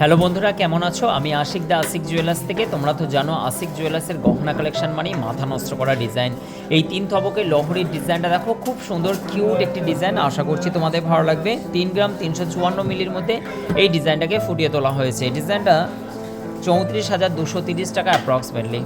Hello বন্ধুরা, কেমন আছো? আমি আশিক দা, আশিক জুয়েলার্স থেকে। তোমরা তো জানো, আশিক জুয়েলার্সের গহনা কালেকশন মানে মাথা নষ্ট করা ডিজাইন এই তিন তবকে লহরির ডিজাইনটা দেখো, খুব সুন্দর কিউট একটি ডিজাইন আশা করছি তোমাদের ভালো লাগবে। তিন গ্রাম তিনশো চুয়ান্ন মিলির মধ্যে এই ডিজাইনটাকে ফুটিয়ে তোলা হয়েছে। এই ডিজাইনটা চৌত্রিশ হাজার দুশো তিরিশ টাকা অ্যাপ্রক্সিমেটলি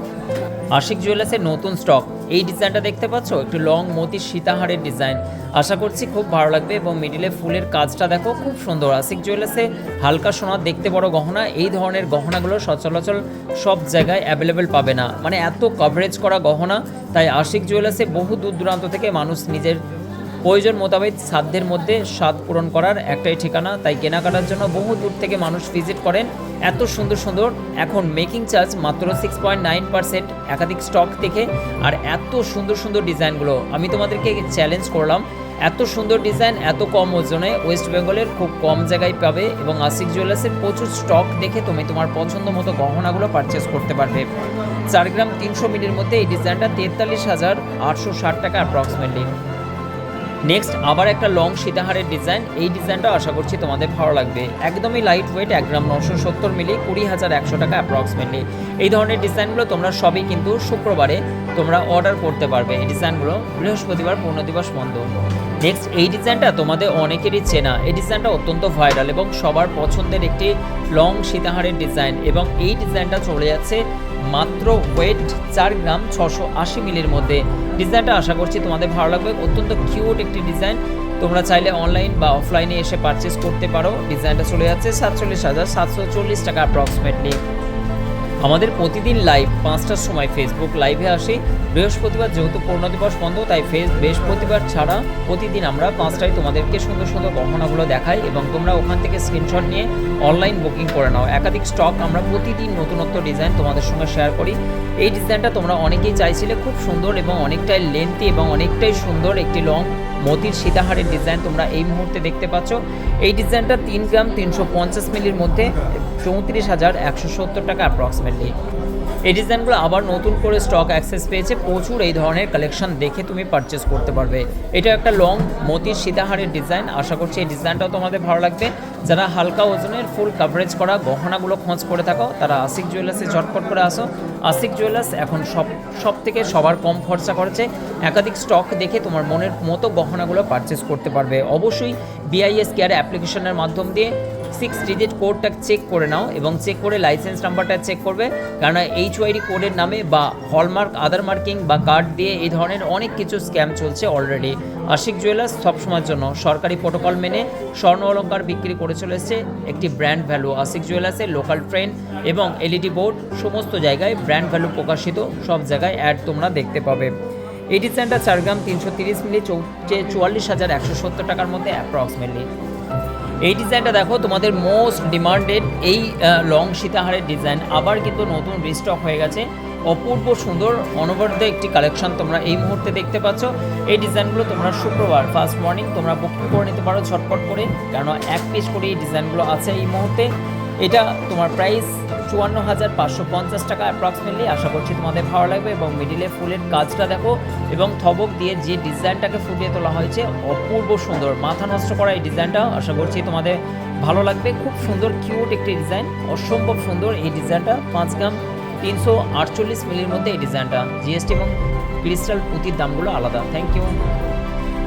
আশিক জুয়েলার্সের নতুন স্টক এই ডিজাইনটা দেখতে পাচ্ছ? একটু লং মতির সীতাহারের ডিজাইন আশা করছি খুব ভালো লাগবে এবং মিডিলে ফুলের কাজটা দেখো, খুব সুন্দর। আশিক জুয়েলার্সে হালকা সোনার দেখতে বড় গহনা। এই ধরনের গহনাগুলো সচরাচর সব জায়গায় অ্যাভেলেবেল পাবে না। মানে এত কভারেজ করা গহনা, তাই আশিক জুয়েলার্সে বহু দূর দূরান্ত থেকে মানুষ নিজের প্রয়োজন মোতাবেক সাধ্যের মধ্যে স্বাদ পূরণ করার একটাই ঠিকানা। তাই কেনাকাটার জন্য বহু দূর থেকে মানুষ ভিজিট করেন। এত সুন্দর সুন্দর, এখন মেকিং চার্জ মাত্র সিক্স পয়েন্ট নাইন পার্সেন্ট একাধিক স্টক থেকে। আর এত সুন্দর সুন্দর ডিজাইনগুলো আমি তোমাদেরকে চ্যালেঞ্জ করলাম। এত সুন্দর ডিজাইন, এত কম ওজনে ওয়েস্ট বেঙ্গলের খুব কম জায়গায় পাবে এবং আশিক জুয়েলার্সের প্রচুর স্টক দেখে তুমি তোমার পছন্দ মতো গহনাগুলো পারচেস করতে পারবে। চার গ্রাম তিনশো মিলির মধ্যে এই ডিজাইনটা তেতাল্লিশ হাজার আটশো ষাট টাকা অ্যাপ্রক্সিমেটলি নেক্সট আবার একটা লং সীতাহারের ডিজাইন এই ডিজাইনটা আশা করছি তোমাদের ভালো লাগবে। একদমই লাইট ওয়েট এক গ্রাম নশো সত্তর মিলি কুড়ি হাজার একশো টাকা অ্যাপ্রক্সিমেটলি এই ধরনের ডিজাইনগুলো তোমরা সবই কিন্তু শুক্রবারে তোমরা অর্ডার করতে পারবে। এই ডিজাইনগুলো বৃহস্পতিবার পূর্ণ দিবস বন্ধ। নেক্সট এই ডিজাইনটা তোমাদের অনেকেরই চেনা। এই ডিজাইনটা অত্যন্ত ভাইরাল এবং সবার পছন্দের একটি লং সীতাহারের ডিজাইন এবং এই ডিজাইনটা চলে যাচ্ছে মাত্র ওয়েট চার গ্রাম ছশো আশি মিলির মধ্যে। ডিজাইনটা আশা করছি তোমাদের ভালো লাগবে। অত্যন্ত কিউট একটি ডিজাইন। তোমরা চাইলে অনলাইন বা অফলাইনে এসে পারচেস করতে পারো। ডিজাইনটা চলে যাচ্ছে সাতচল্লিশ হাজার সাতশো চল্লিশ টাকা অ্যাপ্রক্সিমেটলি আমাদের প্রতিদিন লাইভ পাঁচটার সময় ফেসবুক লাইভে আসি। বৃহস্পতিবার যেহেতু পূর্ণ দিবস বন্ধ, তাই ফেস বৃহস্পতিবার ছাড়া প্রতিদিন আমরা পাঁচটায় তোমাদেরকে সুন্দর সুন্দর গহনাগুলো দেখাই এবং তোমরা ওখান থেকে স্ক্রিনশট নিয়ে অনলাইন বুকিং করে নাও। একাধিক স্টক আমরা প্রতিদিন নতুনত্ব ডিজাইন তোমাদের সঙ্গে শেয়ার করি। এই ডিজাইনটা তোমরা অনেকেই চাইছিলে, খুব সুন্দর এবং অনেকটাই লেন্থি এবং অনেকটাই সুন্দর একটি লং মতির সীতাহারের ডিজাইন তোমরা এই মুহূর্তে দেখতে পাচ্ছ। এই ডিজাইনটা তিন গ্রাম তিনশো পঞ্চাশ মিলির মধ্যে চৌত্রিশ হাজার একশো সত্তর টাকা অ্যাপ্রক্সিমেটলি এই ডিজাইনগুলো আবার নতুন করে স্টক অ্যাক্সেস পেয়েছে। প্রচুর এই ধরনের কালেকশন দেখে তুমি পারচেস করতে পারবে। এটা একটা লং মতির সীতাহারের ডিজাইন আশা করছি এই ডিজাইনটাও তোমাদের ভালো লাগবে। যারা হালকা ওজনের ফুল কাভারেজ করা গহনাগুলো খোঁজ করে থাকো, তারা আশিক জুয়েলার্সে ঝটপট করে আসো। আশিক জুয়েলার্স এখন সব সব থেকে সবার কম খরচা করেছে একাধিক স্টক দেখে তোমার মনের মতো গহনাগুলো পারচেস করতে পারবে। অবশ্যই বিআইএস কেয়ার অ্যাপ্লিকেশনের মাধ্যম দিয়ে সিক্স ডিজিট কোডটা চেক করে নাও এবং চেক করে লাইসেন্স নাম্বারটা চেক করবে। কারণ এইচ ওয়াইডি কোডের নামে বা হলমার্ক আধার মার্কিং বা কার্ড দিয়ে এই ধরনের অনেক কিছু স্ক্যাম চলছে অলরেডি আশিক জুয়েলার্স সবসময়ের জন্য সরকারি প্রোটোকল মেনে স্বর্ণ অলঙ্কার বিক্রি করে চলেছে একটি ব্র্যান্ড ভ্যালু আশিক জুয়েলার্সের লোকাল ট্রেন এবং এলইডি বোর্ড সমস্ত জায়গায় ব্র্যান্ড ভ্যালু প্রকাশিত, সব জায়গায় অ্যাড তোমরা দেখতে পাবে। এই সেন্টার চার গ্রাম তিনশো তিরিশ মিলি চৌচে চুয়াল্লিশ হাজার একশো সত্তর টাকার মধ্যে অ্যাপ্রক্সিমেটলি এই ডিজাইনটা দেখো, তোমাদের মোস্ট ডিমান্ডেড এই লং সীতাহারের ডিজাইন। আবার কিন্তু নতুন রিস্টক হয়ে গেছে। অপূর্ব সুন্দর, অনবদ্য একটি কালেকশন তোমরা এই মুহূর্তে দেখতে পাচ্ছ। এই ডিজাইনগুলো তোমরা শুক্রবার ফার্স্ট মর্নিং তোমরা বুকিং করে নিতে পারো ছটপট করে। কেন এক পিস করে এই ডিজাইনগুলো আছে এই মুহূর্তে। এটা তোমার প্রাইস চুয়ান্ন হাজার পাঁচশো পঞ্চাশ টাকা অ্যাপ্রক্সিমেটলি আশা করছি তোমাদের ভালো লাগবে এবং মিডিলে ফুলের কাজটা দেখো এবং থবক দিয়ে যে ডিজাইনটাকে ফুটিয়ে তোলা হয়েছে, অপূর্ব সুন্দর। মাথা নষ্ট করা এই ডিজাইনটা আশা করছি তোমাদের ভালো লাগবে। খুব সুন্দর কিউট একটি ডিজাইন, অসম্ভব সুন্দর এই ডিজাইনটা। পাঁচ গ্রাম তিনশো আটচল্লিশ মিলির মধ্যে এই ডিজাইনটা। জিএসটি এবং ক্রিস্টাল পুঁতির দামগুলো আলাদা। থ্যাংক ইউ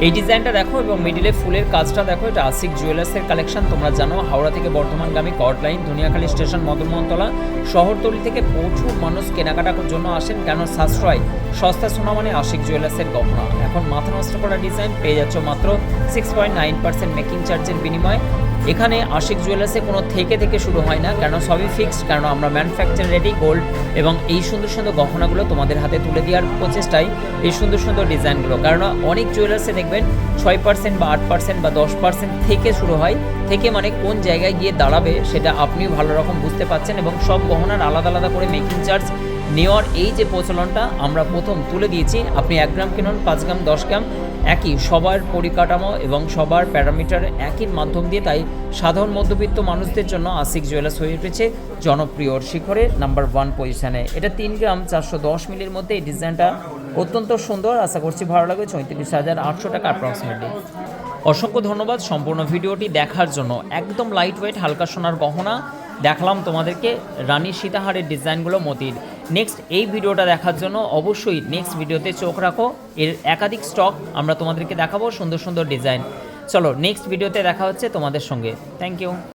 এই ডিজাইনটা দেখো এবং মিডিলে ফুলের কাজটা দেখো, এটা আসিক জুয়েলার্সের কালেকশন তোমরা জানো। হাওড়া থেকে বর্ধমানগামী কট লাইন দুনিয়াখালী স্টেশন মদনমোহনতলা শহরতলি থেকে প্রচুর মানুষ কেনাকাটার জন্য আসেন কেন সাশ্রয়? সস্তা সোনা মানে আশিক জুয়েলার্সের গহনা। এখন মাথা নষ্ট করা ডিজাইন পেয়ে যাচ্ছ মাত্র six point nine percent making চার্জের বিনিময়ে। এখানে আশিক জুয়েলার্সে কোনো থেকে থেকে শুরু হয় না কেন সবই ফিক্সড কারণ আমরা ম্যানুফ্যাকচার রেডি গোল্ড এবং এই সুন্দর সুন্দর গহনাগুলো তোমাদের হাতে তুলে দেওয়ার প্রচেষ্টাই এই সুন্দর সুন্দর ডিজাইনগুলো। কারণ অনেক জুয়েলার্সে দেখবেন ছয় পার্সেন্ট বা আট পার্সেন্ট বা দশ পার্সেন্ট থেকে শুরু হয়, থেকে মানে কোন জায়গায় গিয়ে দাঁড়াবে সেটা আপনিও ভালো রকম বুঝতে পারছেন এবং সব গহনার আলাদা আলাদা করে মেকিং চার্জ নেওয়ার এই যে প্রচলনটা, আমরা প্রথম তুলে দিয়েছি। আপনি এক গ্রাম কিনুন, পাঁচ গ্রাম, দশ গ্রাম, একই। সবার পরিকাঠামো এবং সবার প্যারামিটার একই মাধ্যম দিয়ে, তাই সাধারণ মধ্যবিত্ত মানুষদের জন্য আশিক জুয়েলার্স হয়ে উঠেছে জনপ্রিয় শিখরে নাম্বার ওয়ান পজিশনে। এটা তিন গ্রাম, চারশো দশ মিলির মধ্যে এই ডিজাইনটা অত্যন্ত সুন্দর। আশা করছি ভালো লাগবে। চৌত্রিশ হাজার আটশো টাকা অ্যাপ্রক্সিমেটলি অসংখ্য ধন্যবাদ সম্পূর্ণ ভিডিওটি দেখার জন্য। একদম লাইট ওয়েট হালকা সোনার গহনা। দেখালাম তোমাদেরকে রানী সীতাহারের ডিজাইনগুলো মতির। নেক্সট এই ভিডিওটা দেখার জন্য অবশ্যই নেক্সট ভিডিওতে চোখ রাখো। এর একাধিক স্টক আমরা তোমাদেরকে দেখাবো, সুন্দর সুন্দর ডিজাইন চলো নেক্সট ভিডিওতে দেখা হচ্ছে তোমাদের সঙ্গে। Thank you